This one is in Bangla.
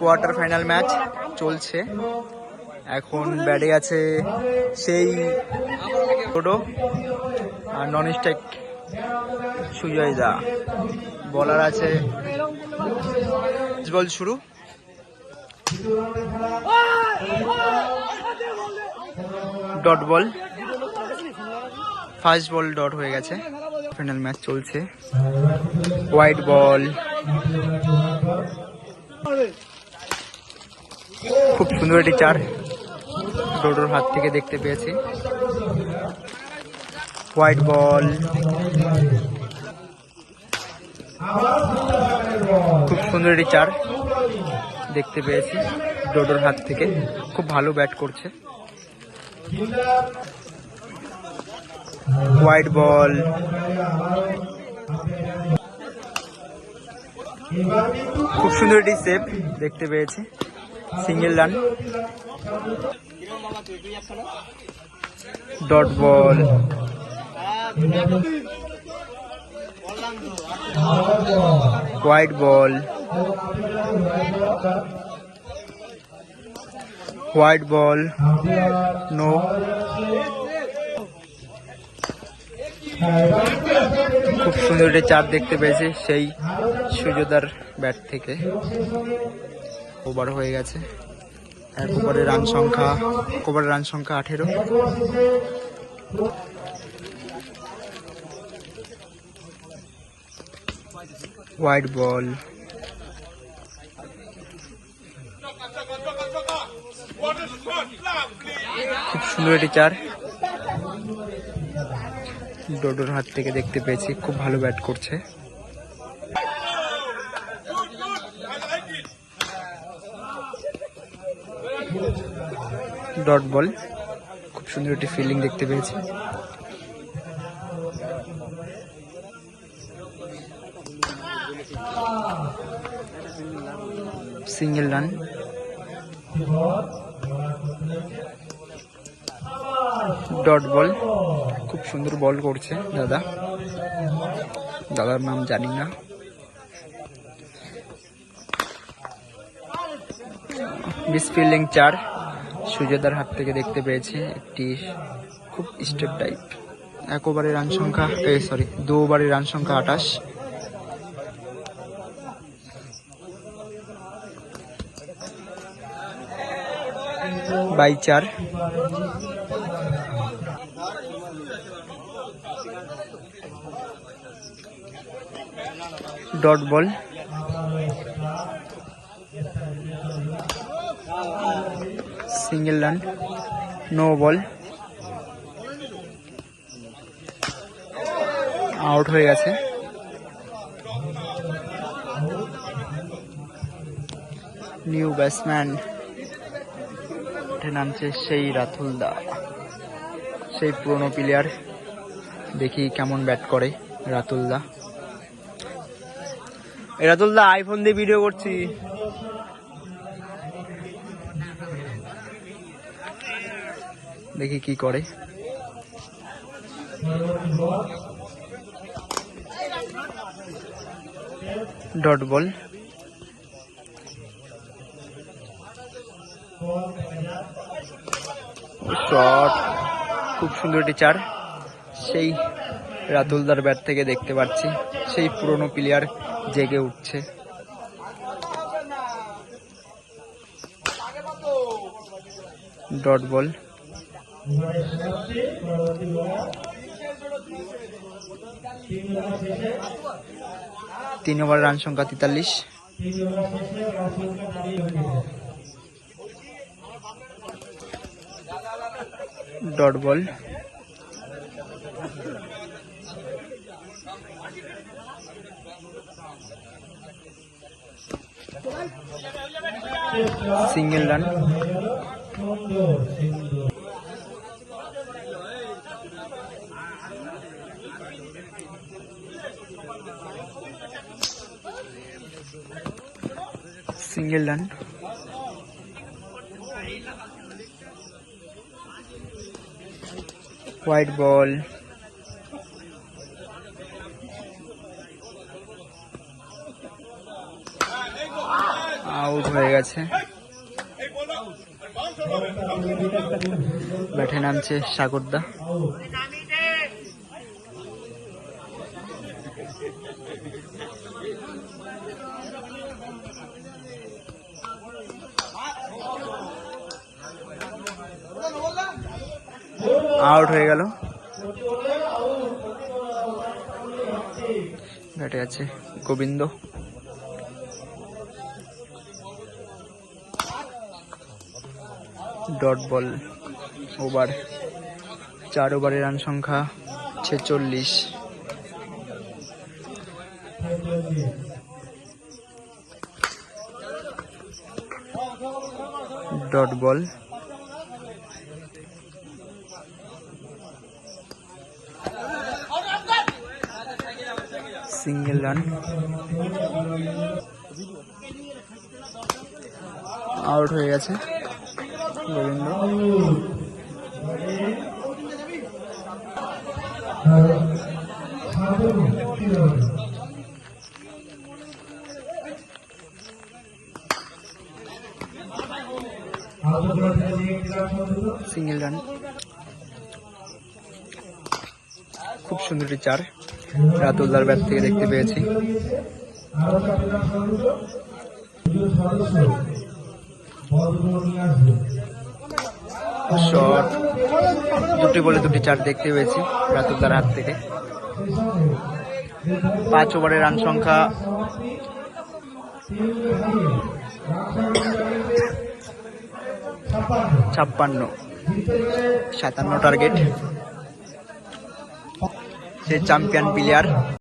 কোয়ার্টার ফাইনাল ম্যাচ চলছে। এখন ব্যাটে আছে সেই টোটো আর নন স্ট্রাইক সুজয় দা। বলার আছে। বল শুরু। Dot ball first ball dot হয়ে গেছে। ফাইনাল ম্যাচ চলছে। হোয়াইট বল খুব সুন্দর একটি চার ডোডোর হাত থেকে দেখতে পেয়েছি। হোয়াইট বল খুব সুন্দর একটি চার দেখতে পেয়েছি ডোডোর হাত থেকে। খুব ভালো ব্যাট করছে। হোয়াইট বল খুব সুন্দর একটি সেভ দেখতে পেয়েছি। Single run. Dot ball. Wide ball. Wide ball. No. খুব সুন্দর একটি চার দেখতে পেয়েছে সেই সুজোদার ব্যাট থেকে। ওভার হয়ে গেছে। এক ওভারে রান সংখ্যা ওভারের রান সংখ্যা আঠেরো। হোয়াইট বল খুব সুন্দর একটি চার। ডোডোর হাত থেকে দেখতে পেয়েছি, খুব ভালো ব্যাট করছে। ডট বল খুব সুন্দর একটি ফিল্ডিং দেখতে পেয়েছি। সিঙ্গেল রান ডট বল খুব সুন্দর বল করছে দাদা। দাদার নাম জানি না। মিস ফিল্ডিং চার সুজেদার হাত থেকে দেখতে পেয়েছে একটি খুব স্টেপ টাইপ। এক ওভারের রান সংখ্যা সরি দু ওভারের রান সংখ্যা আঠাশ। বাই চার। Dot ball. Single run no ball out হয়ে গেছে। নিউ ব্যাটসম্যান নামছে সেই রাতুল দা। সেই পুরনো প্লেয়ার দেখি কেমন ব্যাট করে রাতুল দা। রাতুল দা আইফোন দিয়ে ভিডিও করছি। দেখি কি করে। ডট বল খুব সুন্দর একটি চার সেই রাতুলদার ব্যাট থেকে দেখতে পাচ্ছি। সেই পুরনো প্লেয়ার জেগে উঠছে। ডট বল তিন ওভার রান সংখ্যা তেতাল্লিশ। Dot ball. Single run. Single run wide ball out হয়ে গেছে। ব্যাটে নামছে সাগরদা। আউট হয়ে গেল। ব্যাটে আছে গোবিন্দ। ডট বল ওভার চার ওভারের রান সংখ্যা ছেচল্লিশ। Dot ball. Single run. Out হয়ে গেছে গোবিন্দ। সিঙ্গেল রান খুব সুন্দর একটি চার। রাতুলদার ব্যাট থেকে দেখতে পেয়েছি। শট দুটি বলে দুটি চার দেখতে পেয়েছি রাতুলদার হাত থেকে। পাঁচ ওভারের রান সংখ্যা ছাপ্পান্ন। সাতান্ন টার্গেট সে চ্যাম্পিয়ন প্লেয়ার